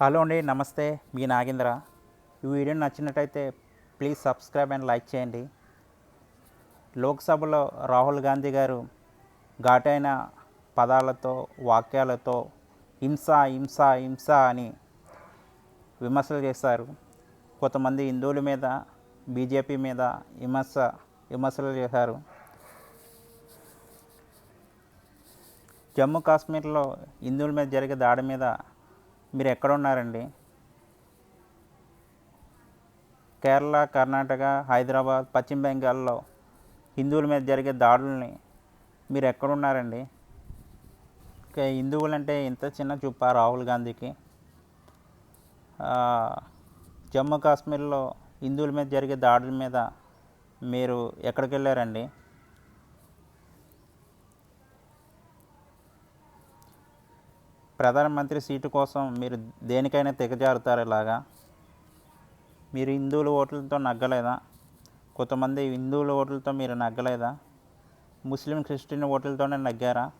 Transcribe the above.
Hello అండి నమస్తే. మీ నాగేంద్ర. ఈ వీడియో నచ్చినట్టయితే ప్లీజ్ సబ్స్క్రైబ్ అండ్ లైక్ చేయండి. లోక్సభలో రాహుల్ గాంధీ గారు ఘాటైన పదాలతో వాక్యాలతో హింస హింస హింస అని విమర్శలు చేశారు. కొంతమంది హిందువుల మీద బీజేపీ మీద విమర్శ విమర్శలు చేశారు. జమ్మూ కాశ్మీర్లో హిందువుల మీద జరిగే దాడి మీద మీరు ఎక్కడ ఉన్నారండి? కేరళ కర్ణాటక హైదరాబాద్ పశ్చిమ బెంగాల్లో హిందువుల మీద జరిగే దాడుల్ని మీరు ఎక్కడ ఉన్నారండి? హిందువులంటే ఇంత చిన్న చూప రాహుల్ గాంధీకి. జమ్మూ కాశ్మీర్లో హిందువుల మీద జరిగే దాడుల మీద మీరు ఎక్కడికి వెళ్ళారండి ప్రధానమంత్రి సీటు కోసం మీరు దేనికైనా తెగజారుతారు ఇలాగా? మీరు హిందువుల ఓట్లతో నగ్గలేదా? కొంతమంది హిందువుల ఓట్లతో మీరు నగ్గలేదా? ముస్లిం క్రిస్టియన్ ఓట్లతోనే నగ్గారా?